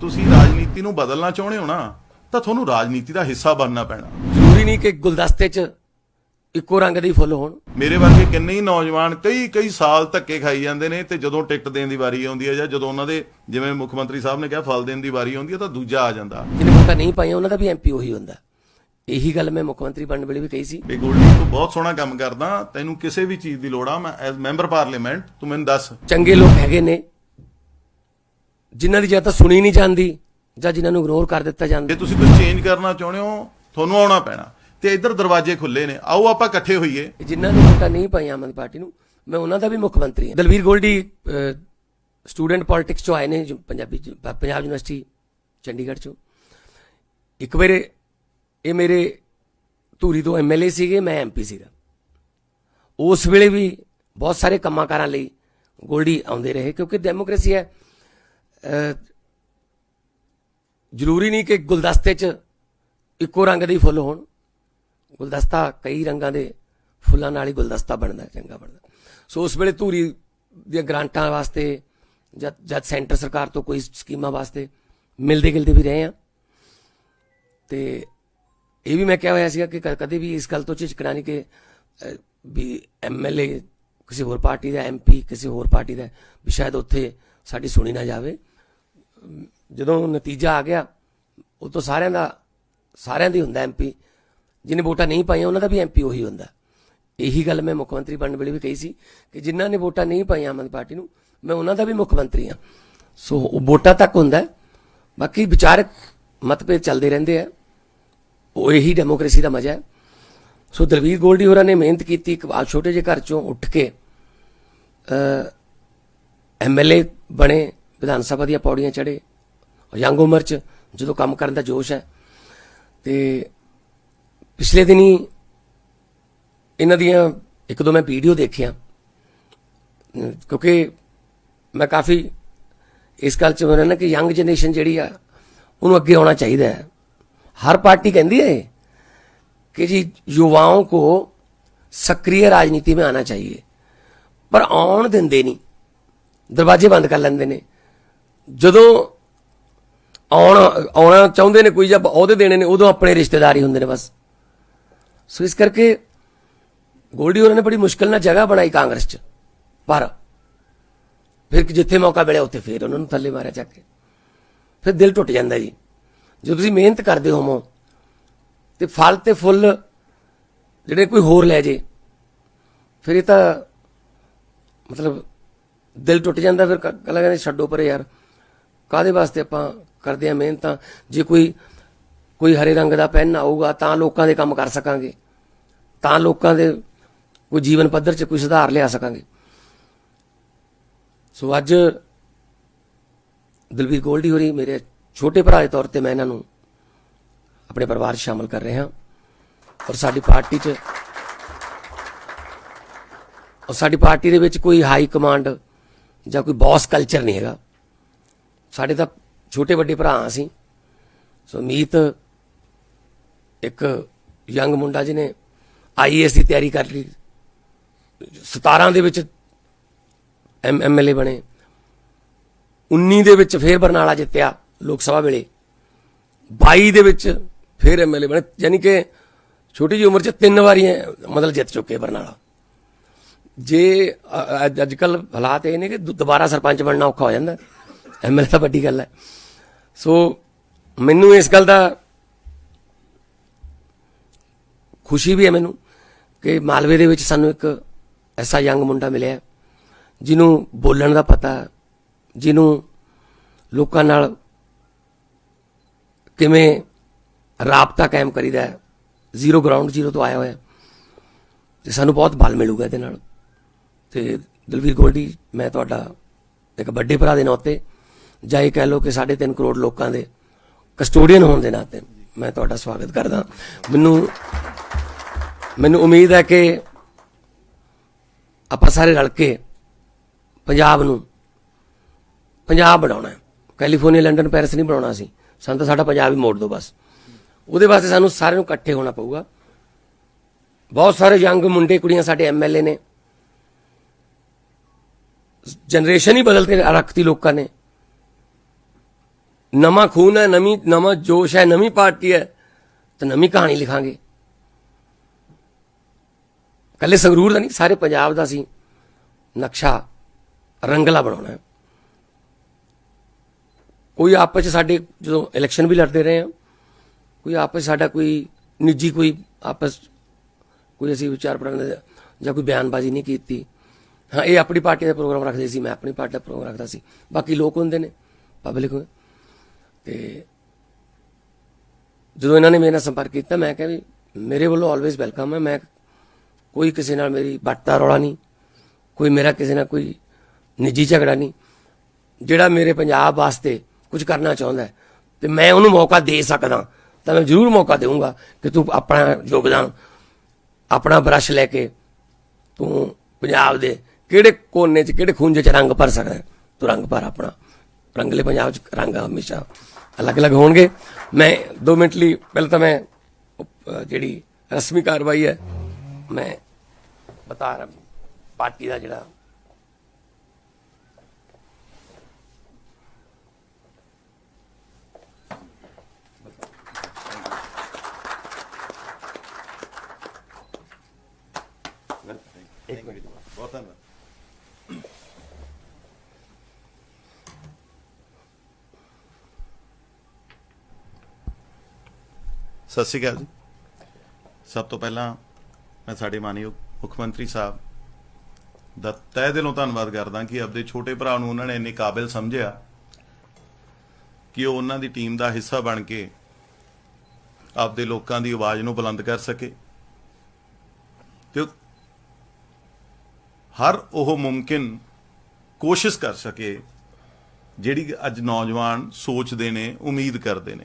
ਤੁਸੀਂ ਰਾਜਨੀਤੀ ਨੂੰ ਬਦਲਣਾ ਚਾਹੁੰਦੇ ਹੋ ਨਾ ਤਾਂ ਤੁਹਾਨੂੰ ਰਾਜਨੀਤੀ ਦਾ ਹਿੱਸਾ ਬਣਨਾ ਪੈਣਾ। ਜ਼ਰੂਰੀ ਨਹੀਂ ਕਿ ਗੁਲਦਸਤੇ 'ਚ ਇੱਕੋ ਰੰਗ ਦੇ ਹੀ ਫੁੱਲ ਹੋਣ। ਮੇਰੇ ਵਰਗੇ ਕਿੰਨੇ ਹੀ ਨੌਜਵਾਨ ਕਈ ਕਈ ਸਾਲ ਧੱਕੇ ਖਾਈ ਜਾਂਦੇ ਨੇ ਤੇ ਜਦੋਂ ਟਿਕਟ ਦੇਣ ਦੀ ਵਾਰੀ ਆਉਂਦੀ ਹੈ ਜਾਂ ਜਦੋਂ ਉਹਨਾਂ ਦੇ ਜਿਵੇਂ ਮੁੱਖ ਮੰਤਰੀ ਸਾਹਿਬ ਨੇ ਕਿਹਾ ਫਲ ਦੇਣ ਦੀ ਵਾਰੀ ਆਉਂਦੀ ਹੈ ਤਾਂ ਦੂਜਾ ਆ ਜਾਂਦਾ। ਜਿਹਨੇ ਵੋਟਾਂ ਨਹੀਂ ਪਾਈਆਂ ਉਹਨਾਂ ਦਾ ਵੀ ਐਮਪੀ ਉਹੀ ਹੁੰਦਾ। ਇਹੀ ਗੱਲ ਮੈਂ ਮੁੱਖ ਮੰਤਰੀ ਬਣਨ ਵੇਲੇ ਵੀ ਕਹੀ ਸੀ। ਵੀ ਗੋਲਡੀ ਤੂੰ ਬਹੁਤ ਸੋਹਣਾ ਕੰਮ ਕਰਦਾ ਤੈਨੂੰ ਕਿਸੇ ਵੀ ਚੀਜ਼ ਦੀ ਲੋੜ ਆ ਮੈਂ ਐਜ਼ ਮੈਂਬਰ ਪਾਰਲੀਮੈਂਟ ਤੂੰ ਮੈਨੂੰ ਦੱਸ। ਚੰਗੇ ਲੋਕ ਹੈਗੇ ਨੇ ਜਿਨ੍ਹਾਂ ਦੀ ਜਾਂ ਤਾਂ ਸੁਣੀ ਨਹੀਂ ਜਾਂਦੀ ਜਾਂ ਜਿਨ੍ਹਾਂ ਨੂੰ ਇਗਨੋਰ ਕਰ ਦਿੱਤਾ ਜਾਂਦਾ। ਜੇ ਤੁਸੀਂ ਕੁਝ ਚੇਂਜ ਕਰਨਾ ਚਾਹੁੰਦੇ ਹੋ ਤੁਹਾਨੂੰ ਆਉਣਾ ਪੈਣਾ। ਤੇ ਇੱਧਰ ਦਰਵਾਜ਼ੇ ਖੁੱਲੇ ਨੇ। ਆਓ ਆਪਾਂ ਇਕੱਠੇ ਹੋਈਏ। ਜਿਨ੍ਹਾਂ ਨੇ ਵੋਟਾਂ ਨਹੀਂ ਪਾਈਆਂ ਆਮ ਆਦਮੀ ਪਾਰਟੀ ਨੂੰ ਮੈਂ ਉਹਨਾਂ ਦਾ ਵੀ ਮੁੱਖ ਮੰਤਰੀ ਹਾਂ। ਦਲਵੀਰ ਗੋਲਡੀ ਸਟੂਡੈਂਟ ਪੋਲਿਟਿਕਸ ਚੋਂ ਆਏ ਨੇ ਜੋ ਪੰਜਾਬੀ ਚ- ਪ- ਪੰਜਾਬ ਯੂਨੀਵਰਸਿਟੀ ਚੰਡੀਗੜ੍ਹ ਚੋਂ। ਇੱਕ ਵਾਰੇ ਇਹ ਮੇਰੇ ਧੂਰੀ ਤੋਂ ਐਮਐਲਏ ਸੀਗੇ ਮੈਂ ਐਮਪੀ ਸੀਗਾ। ਉਸ ਵੇਲੇ ਵੀ ਬਹੁਤ ਸਾਰੇ ਕੰਮਾਂ ਕਾਰਾਂ ਲਈ ਗੋਲਡੀ ਆਉਂਦੇ ਰਹੇ ਕਿਉਂਕਿ ਡੈਮੋਕ੍ਰੇਸੀ ਹੈ। ਜ਼ਰੂਰੀ ਨਹੀਂ ਕਿ ਗੁਲਦਸਤੇ 'ਚ ਇੱਕੋ ਰੰਗ ਦੇ ਫੁੱਲ ਹੋਣ। ਗੁਲਦਸਤਾ ਕਈ ਰੰਗਾਂ ਦੇ ਫੁੱਲਾਂ ਨਾਲ ਹੀ ਗੁਲਦਸਤਾ ਬਣਦਾ ਚੰਗਾ ਬਣਦਾ। ਸੋ ਉਸ ਵੇਲੇ ਧੂਰੀ ਦੀਆਂ ਗ੍ਰਾਂਟਾਂ ਵਾਸਤੇ ਜਦ ਜਦ ਸੈਂਟਰ ਸਰਕਾਰ ਤੋਂ ਕੋਈ ਸਕੀਮਾਂ ਵਾਸਤੇ ਮਿਲਦੇ ਗਿਲਦੇ ਵੀ ਰਹੇ ਆ। ਤੇ ਇਹ ਵੀ ਮੈਂ ਕਿਹਾ ਹੋਇਆ ਸੀਗਾ ਕਿ ਕ- ਕਦੇ ਵੀ ਇਸ ਗੱਲ ਤੋਂ ਝਿਜਕਣਾ ਨਹੀਂ ਕਿ ਅਹ, ਵੀ ਐਮਐਲਏ ਕਿਸੇ ਹੋਰ ਪਾਰਟੀ ਦਾ ਐਮਪੀ ਕਿਸੇ ਹੋਰ ਪਾਰਟੀ ਦਾ ਵੀ ਸ਼ਾਇਦ ਉੱਥੇ ਸਾਡੀ ਸੁਣੀ ਨਾ ਜਾਵੇ। ਜਦੋਂ ਨਤੀਜਾ ਆ ਗਿਆ, ਉਹ ਤੋਂ ਸਾਰਿਆਂ ਦਾ, ਸਾਰਿਆਂ ਦੀ ਹੁੰਦਾ ਐਮਪੀ ਜਿਹਨੇ ਵੋਟਾਂ ਨਹੀਂ ਪਾਈਆਂ, ਉਹਨਾਂ ਦਾ ਵੀ ਐਮਪੀ ਉਹੀ ਹੁੰਦਾ। ਇਹੀ ਗੱਲ ਮੈਂ ਮੁੱਖ ਮੰਤਰੀ ਬਣਨ ਵੇਲੇ ਵੀ ਕਹੀ ਸੀ ਕਿ ਜਿਨ੍ਹਾਂ ਨੇ ਵੋਟਾਂ ਨਹੀਂ ਪਾਈਆਂ ਆਮ ਆਦਮੀ ਪਾਰਟੀ ਨੂੰ, ਮੈਂ ਉਹਨਾਂ ਦਾ ਵੀ ਮੁੱਖ ਮੰਤਰੀ ਹਾਂ। ਸੋ ਉਹ ਵੋਟਾਂ ਤੱਕ ਹੁੰਦਾ ਬਾਕੀ ਵਿਚਾਰਕ ਮਤਭੇਦ ਚੱਲਦੇ ਰਹਿੰਦੇ ਆ। ਉਹ ਇਹੀ ਡੈਮੋਕ੍ਰੇਸੀ ਦਾ ਮਜ਼ਾ ਹੈ। ਸੋ ਦਲਵੀਰ ਗੋਲਡੀ ਹੋਰਾਂ ਨੇ ਮਿਹਨਤ ਕੀਤੀ ਇੱਕ ਆ ਛੋਟੇ ਜਿਹੇ ਘਰ ਚੋਂ ਉੱਠ ਕੇ ਐਮਐਲਏ ਬਣੇ। ਵਿਧਾਨ ਸਭਾ ਦੀਆਂ ਪੌੜੀਆਂ ਚੜੇ ਯੰਗ ਉਮਰ ਚ ਜਦੋਂ ਕੰਮ ਕਰਨ ਦਾ ਜੋਸ਼ ਹੈ ਤੇ ਪਿਛਲੇ ਦਿਨੀ ਇਹਨਾਂ ਦੀਆਂ ਇੱਕ ਦੋ ਮੈਂ ਵੀਡੀਓ ਦੇਖਿਆ ਅਮ ਕਿਉਂਕਿ ਮੈਂ ਕਾਫੀ ਇਸ ਗੱਲ ਚ ਮੇਰਾ ਨਾ ਕਿ ਯੰਗ ਜਨਰੇਸ਼ਨ ਜਿਹੜੀ ਆ ਉਹਨੂੰ ਅੱਗੇ ਆਉਣਾ ਚਾਹੀਦਾ ਹੈ हर पार्टी कहती है कि जी युवाओं को सक्रिय राजनीति में आना चाहिए ਪਰ ਆਉਣ ਦਿੰਦੇ ਨਹੀਂ ਦਰਵਾਜ਼ੇ ਬੰਦ ਕਰ ਲੈਂਦੇ ਨੇ ਜਦੋਂ ਆਉਣਾ ਆਉਣਾ ਚਾਹੁੰਦੇ ਨੇ ਕੋਈ ਜਾਂ ਅਹੁਦੇ ਦੇਣੇ ਨੇ, ਉਦੋਂ ਆਪਣੇ ਰਿਸ਼ਤੇਦਾਰ ਹੀ ਹੁੰਦੇ ਨੇ ਬਸ। ਸੋ ਇਸ ਕਰਕੇ ਗੋਲਡੀ ਹੋਰਾਂ ਨੇ ਬੜੀ ਮੁਸ਼ਕਲ ਨਾਲ ਜਗ੍ਹਾ ਬਣਾਈ ਕਾਂਗਰਸ 'ਚ, ਪਰ ਫਿਰ ਜਿੱਥੇ ਮੌਕਾ ਮਿਲਿਆ ਉੱਥੇ ਫਿਰ ਉਹਨਾਂ ਨੂੰ ਥੱਲੇ ਮਾਰਿਆ ਚੱਕ ਕੇ। ਫਿਰ ਦਿਲ ਟੁੱਟ ਜਾਂਦਾ ਜੀ। ਜਦੋਂ ਤੁਸੀਂ ਮਿਹਨਤ ਕਰਦੇ ਹੋਵੋ ਤੇ ਫਲ ਤੇ ਫੁੱਲ ਜਿਹੜੇ ਕੋਈ ਹੋਰ ਲੈ ਜੇ, ਫਿਰ ਇਹ ਤਾਂ ਮਤਲਬ ਦਿਲ ਟੁੱਟ ਜਾਂਦਾ, ਫਿਰ ਕ- ਕਹਿੰਦੇ ਛੱਡੋ ਪਰੇ ਯਾਰ। ਕਾਦੇ ਵਾਸਤੇ ਆਪਾਂ ਕਰਦੇ ਆ ਮਿਹਨਤਾਂ? ਜੇ ਕੋਈ ਕੋਈ ਹਰੇ ਰੰਗ ਦਾ ਪੈਨ ਆਊਗਾ, ਤਾਂ ਲੋਕਾਂ ਦੇ ਕੰਮ ਕਰ ਸਕਾਂਗੇ। ਤਾਂ ਲੋਕਾਂ ਦੇ ਕੋਈ ਜੀਵਨ ਪੱਧਰ 'ਚ ਕੋਈ ਸੁਧਾਰ ਲਿਆ ਸਕਾਂਗੇ। ਸੋ ਅੱਜ ਦਲਵੀਰ ਗੋਲਡੀ ਹੋਰੀ ਮੇਰੇ ਛੋਟੇ ਭਰਾ ਦੇ ਤੌਰ ਤੇ ਮੈਂ ਇਹਨਾਂ ਨੂੰ ਆਪਣੇ ਪਰਿਵਾਰ 'ਚ ਸ਼ਾਮਲ ਕਰ ਰਿਹਾ। ਔਰ ਸਾਡੀ ਪਾਰਟੀ 'ਚ ਔਰ ਸਾਡੀ ਪਾਰਟੀ ਦੇ ਵਿੱਚ ਕੋਈ ਹਾਈ ਕਮਾਂਡ ਜਾਂ ਕੋਈ ਬੌਸ ਕਲਚਰ ਨਹੀਂ ਹੈਗਾ। ਸਾਡੇ ਤਾਂ ਛੋਟੇ ਵੱਡੇ ਭਰਾ ਅਸੀਂ ਸੋ ਮੀਤ ਇੱਕ ਯੰਗ ਮੁੰਡਾ ਜਿਹਨੇ ਆਈਏਐਸ ਦੀ ਤਿਆਰੀ ਕਰ ਲਈ। 17 ਦੇ ਵਿੱਚ ਐਮ ਐਮਐਲਏ ਬਣੇ। 19 ਦੇ ਵਿੱਚ ਫੇਰ ਬਰਨਾਲਾ ਜਿੱਤਿਆ ਲੋਕ ਸਭਾ ਵੇਲੇ। 22 ਦੇ ਵਿੱਚ ਫੇਰ ਐਮਐਲਏ ਬਣੇ। ਯਾਨੀ ਕਿ ਛੋਟੀ ਜਿਹੀ ਉਮਰ 'ਚ ਤਿੰਨ ਵਾਰੀ ਮਤਲਬ ਜਿੱਤ ਚੁੱਕੇ ਬਰਨਾਲਾ। ਜੇ ਅੱਜ ਕੱਲ ਹਾਲਾਤ ਇਹ ਨੇ ਕਿ ਦੁਬਾਰਾ ਸਰਪੰਚ ਬਣਨਾ ਔਖਾ ਹੋ ਜਾਂਦਾ। ਐਮਐਲਏ ਤਾਂ ਵੱਡੀ ਗੱਲ ਹੈ। ਸੋ ਮੈਨੂੰ ਇਸ ਗੱਲ ਦਾ ਖੁਸ਼ੀ ਵੀ ਹੈ ਮੈਨੂੰ ਕਿ ਮਾਲਵੇ ਦੇ ਵਿੱਚ ਸਾਨੂੰ ਇੱਕ ਐਸਾ ਯੰਗ ਮੁੰਡਾ ਮਿਲਿਆ ਜਿਹਨੂੰ ਬੋਲਣ ਦਾ ਪਤਾ ਜਿਹਨੂੰ ਲੋਕਾਂ ਨਾਲ ਕਿਵੇਂ ਰਾਬਤਾ ਕਾਇਮ ਕਰੀਦਾ ਹੈ, ਜ਼ੀਰੋ ਗਰਾਊਂਡ, ਜ਼ੀਰੋ ਤੋਂ ਆਇਆ ਹੋਇਆ ਤੇ ਸਾਨੂੰ ਬਹੁਤ ਬਲ ਮਿਲੂਗਾ ਇਹਦੇ ਨਾਲ। ਤੇ ਦਲਵੀਰ ਗੋਲਡੀ, ਮੈਂ ਤੁਹਾਡਾ ਇੱਕ ਵੱਡੇ ਭਰਾ ਦੇ ਨਾਤੇ ਜਾਂ ਇਹ ਕਹਿ ਲਓ ਕਿ 3.5 ਕਰੋੜ ਲੋਕਾਂ ਦੇ ਕਸਟੋਡੀਅਨ ਹੋਣ ਦੇ ਨਾਤੇ ਮੈਂ ਤੁਹਾਡਾ ਸਵਾਗਤ ਕਰਦਾ। ਮੈਨੂੰ ਮੈਨੂੰ ਉਮੀਦ ਹੈ ਕਿ ਆਪਾਂ ਸਾਰੇ ਰਲ ਕੇ ਪੰਜਾਬ ਨੂੰ ਪੰਜਾਬ ਬਣਾਉਣਾ ਹੈ। ਕੈਲੀਫੋਰਨੀਆ, ਲੰਡਨ, ਪੈਰਿਸ ਨਹੀਂ ਬਣਾਉਣਾ ਸੀ। ਸਾਨੂੰ ਤਾਂ ਸਾਡਾ ਪੰਜਾਬ ਹੀ ਮੋੜ ਦਿਓ ਬਸ। ਉਹਦੇ ਵਾਸਤੇ ਸਾਨੂੰ ਸਾਰਿਆਂ ਨੂੰ ਇਕੱਠੇ ਹੋਣਾ ਪਊਗਾ। ਬਹੁਤ ਸਾਰੇ ਯੰਗ ਮੁੰਡੇ, ਕੁੜੀਆਂ ਸਾਡੇ ਐਮਐਲਏ ਨੇ। ਜਨਰੇਸ਼ਨ ਹੀ ਬਦਲ ਕੇ ਰੱਖਤੀ ਲੋਕਾਂ ਨੇ। ਨਵਾਂ ਖੂਨ ਹੈ, ਨਵੀਂ, ਨਵਾਂ ਜੋਸ਼ ਹੈ, ਨਵੀਂ ਪਾਰਟੀ ਹੈ, ਤਾਂ ਨਵੀਂ ਕਹਾਣੀ ਲਿਖਾਂਗੇ। ਕੱਲੇ ਸੰਗਰੂਰ ਦਾ ਨਹੀਂ, ਸਾਰੇ ਪੰਜਾਬ ਦਾ ਸੀ। ਨਕਸ਼ਾ ਰੰਗਲਾ ਬਣਾਉਣਾ ਹੈ। ਕੋਈ ਆਪਸ ਚ ਸਾਡੇ, ਜਦੋਂ ਇਲੈਕਸ਼ਨ ਵੀ ਲੜਦੇ ਰਹੇ ਆ ਕੋਈ ਆਪਸ 'ਚ ਸਾਡਾ ਕੋਈ ਨਿੱਜੀ ਕੋਈ ਆਪਸ, ਕੋਈ ਅਸੀਂ ਵਿਚਾਰ ਪ੍ਰਗਟ ਜਾਂ ਕੋਈ ਬਿਆਨਬਾਜ਼ੀ ਨਹੀਂ ਕੀਤੀ। ਹਾਂ, ਇਹ ਆਪਣੀ ਪਾਰਟੀ ਦਾ ਪ੍ਰੋਗਰਾਮ ਰੱਖਦੇ ਸੀ, ਮੈਂ ਆਪਣੀ ਪਾਰਟੀ ਦਾ ਪ੍ਰੋਗਰਾਮ ਰੱਖਦਾ ਸੀ। ਬਾਕੀ ਲੋਕ ਹੁੰਦੇ ਨੇ, ਪਬਲਿਕ ਤੇ ਜਦੋਂ ਇਹਨਾਂ ਨੇ ਮੇਰੇ ਨਾਲ ਸੰਪਰਕ ਕੀਤਾ, ਮੈਂ ਕਿਹਾ ਵੀ ਮੇਰੇ ਵੱਲੋਂ ਆਲਵੇਜ਼ ਵੈਲਕਮ ਹੈ। ਮੈਂ ਕੋਈ ਕਿਸੇ ਨਾਲ ਮੇਰੀ ਬੱਟਾ ਰੌਲਾ ਨਹੀਂ, ਕੋਈ ਮੇਰਾ ਕਿਸੇ ਨਾਲ ਕੋਈ ਨਿੱਜੀ ਝਗੜਾ ਨਹੀਂ। ਜਿਹੜਾ ਮੇਰੇ ਪੰਜਾਬ ਵਾਸਤੇ ਕੁਝ ਕਰਨਾ ਚਾਹੁੰਦਾ ਹੈ, ਤੇ ਮੈਂ ਉਹਨੂੰ ਮੌਕਾ ਦੇ ਸਕਦਾ, ਤਾਂ ਮੈਂ ਜ਼ਰੂਰ ਮੌਕਾ ਦੇਵਾਂਗਾ ਕਿ ਤੂੰ ਆਪਣਾ ਯੋਗਦਾਨ, ਆਪਣਾ ਬਰਸ਼ ਲੈ ਕੇ ਤੂੰ ਪੰਜਾਬ ਦੇ ਕਿਹੜੇ ਕੋਨੇ 'ਚ, ਕਿਹੜੇ ਖੂੰਜੇ 'ਚ ਰੰਗ ਭਰ ਸਕਦਾ ਤੂੰ ਰੰਗ ਭਰ ਆਪਣਾ। ਰੰਗਲੇ ਪੰਜਾਬ 'ਚ, ਰੰਗ ਹਮੇਸ਼ਾ। ਅਲੱਗ-ਅਲੱਗ ਹੋਣਗੇ। ਮੈਂ 2 ਮਿੰਟ ਲਈ ਪਹਿਲਾਂ ਤਾਂ ਮੈਂ ਜਿਹੜੀ ਰਸਮੀ ਕਾਰਵਾਈ ਹੈ, ਮੈਂ ਬਤਾ ਰਿਹਾ ਪਾਰਟੀ ਦਾ ਜਿਹੜਾ ਬਹੁਤ ਧੰਨਵਾਦ ਸਤਿ ਸ਼੍ਰੀ ਅਕਾਲ ਜੀ। ਸਭ ਤੋਂ ਪਹਿਲਾਂ ਮੈਂ ਸਾਡੇ ਮਾਨਯੋਗ ਮੁੱਖ ਮੰਤਰੀ ਸਾਹਿਬ ਦਾ ਤਹਿ ਦਿਲੋਂ ਧੰਨਵਾਦ ਕਰਦਾ ਕਿ ਆਪਦੇ ਛੋਟੇ ਭਰਾ ਨੂੰ ਉਹਨਾਂ ਨੇ ਇੰਨੇ ਕਾਬਿਲ ਸਮਝਿਆ ਕਿ ਉਹ ਉਹਨਾਂ ਦੀ ਟੀਮ ਦਾ ਹਿੱਸਾ ਬਣ ਕੇ ਆਪਦੇ ਲੋਕਾਂ ਦੀ ਆਵਾਜ਼ ਨੂੰ ਬੁਲੰਦ ਕਰ ਸਕੇ। ਤੇ ਹਰ ਉਹ ਮੁਮਕਿਨ ਕੋਸ਼ਿਸ਼ ਕਰ ਸਕੇ ਜਿਹੜੀ ਅੱਜ ਨੌਜਵਾਨ ਸੋਚਦੇ ਨੇ, ਉਮੀਦ ਕਰਦੇ ਨੇ।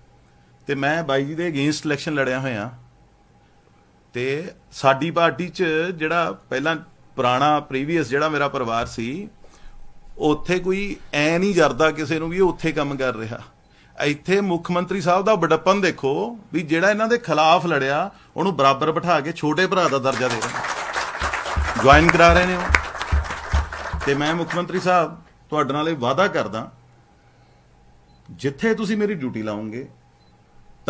ਤੇ ਮੈਂ ਬਾਈ ਜੀ ਦੇ ਅਗੇਂਸਟ ਇਲੈਕਸ਼ਨ ਲੜਿਆ ਹੋਇਆ। ਤੇ ਸਾਡੀ ਪਾਰਟੀ 'ਚ ਜਿਹੜਾ ਪਹਿਲਾਂ ਪੁਰਾਣਾ ਪ੍ਰੀਵੀਅਸ ਜਿਹੜਾ ਮੇਰਾ ਪਰਿਵਾਰ ਸੀ, ਉੱਥੇ ਕੋਈ ਐ ਨਹੀਂ ਜਰਦਾ ਕਿਸੇ ਨੂੰ ਵੀ ਇਹ ਉੱਥੇ ਕੰਮ ਕਰ ਰਿਹਾ। ਇੱਥੇ ਮੁੱਖ ਮੰਤਰੀ ਸਾਹਿਬ ਦਾ ਬੜਪਨ ਦੇਖੋ ਵੀ ਜਿਹੜਾ ਇਹਨਾਂ ਦੇ ਖਿਲਾਫ ਲੜਿਆ, ਉਹਨੂੰ ਬਰਾਬਰ ਬਿਠਾ ਕੇ ਛੋਟੇ ਭਰਾ ਦਾ ਦਰਜਾ ਦੇ ਰਹੇ ਜੁਆਇਨ ਕਰਾ ਰਹੇ ਨੇ ਉਹ। ਤੇ ਮੈਂ ਮੁੱਖ ਮੰਤਰੀ ਸਾਹਿਬ, ਤੁਹਾਡੇ ਨਾਲ ਇਹ ਵਾਅਦਾ ਕਰਦਾ, ਜਿੱਥੇ ਤੁਸੀਂ ਮੇਰੀ ਡਿਊਟੀ ਲਾਉਂਗੇ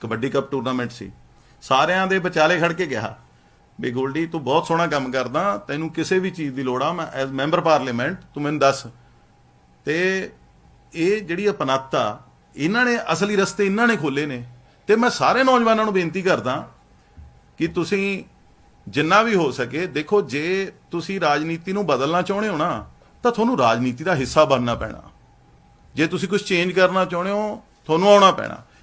ਕਬੱਡੀ ਕੱਪ ਟੂਰਨਾਮੈਂਟ ਸੀ। ਸਾਰਿਆਂ ਦੇ ਵਿਚਾਲੇ ਖੜ ਕੇ ਕਿਹਾ ਵੀ ਗੋਲਡੀ, ਤੂੰ ਬਹੁਤ ਸੋਹਣਾ ਕੰਮ ਕਰਦਾ, ਤੈਨੂੰ ਕਿਸੇ ਵੀ ਚੀਜ਼ ਦੀ ਲੋੜ ਆ, ਮੈਂ ਐਜ਼ ਮੈਂਬਰ ਪਾਰਲੀਮੈਂਟ ਤੂੰ ਮੈਨੂੰ ਦੱਸ। ਤੇ ਇਹ ਜਿਹੜੀ ਅਪਨੱਤਾ, ਇਹਨਾਂ ਨੇ ਅਸਲੀ ਰਸਤੇ ਇਹਨਾਂ ਨੇ ਖੋਲੇ ਨੇ। ਤੇ ਮੈਂ ਸਾਰੇ ਨੌਜਵਾਨਾਂ ਨੂੰ ਬੇਨਤੀ ਕਰਦਾ ਕਿ ਤੁਸੀਂ ਜਿੰਨਾ ਵੀ ਹੋ ਸਕੇ, ਦੇਖੋ ਜੇ ਤੁਸੀਂ ਰਾਜਨੀਤੀ ਨੂੰ ਬਦਲਣਾ ਚਾਹੁੰਦੇ ਹੋ ਨਾ, ਤਾਂ ਤੁਹਾਨੂੰ ਰਾਜਨੀਤੀ ਦਾ ਹਿੱਸਾ ਬਣਨਾ ਪੈਣਾ। ਜੇ ਤੁਸੀਂ ਕੁਝ ਚੇਂਜ ਕਰਨਾ ਚਾਹੁੰਦੇ ਹੋ, ਤੁਹਾਨੂੰ ਆਉਣਾ ਪੈਣਾ।